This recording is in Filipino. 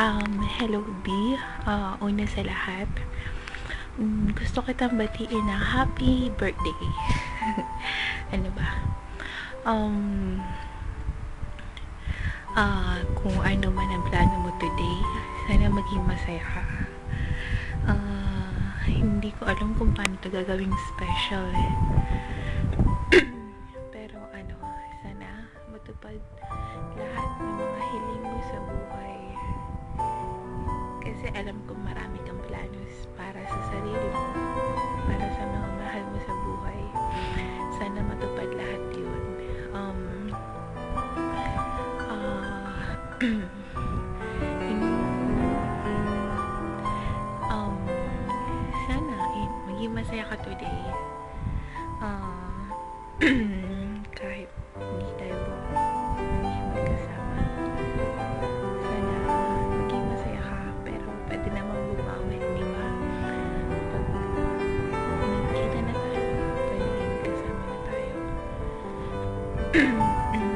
Um, hello B. Uh, una sa lahat. Um, gusto kitang batiin na happy birthday. ano ba? Um, uh, kung ano man ang plano mo today, sana maging masaya ka. Uh, hindi ko alam kung paano ito gagawing special eh. Pero ano, sana matupad lahat ng mga hiling mo sa buhay. Kasi alam kong marami kang planos para sa sarili mo, para sa mga mahal mo sa buhay. Sana matupad lahat yun. Um, ah, um, sana eh, maging masaya ka today. Ah, pwede namang bumawi, di ba? Pag nagkita na tayo, pwede kasama na tayo.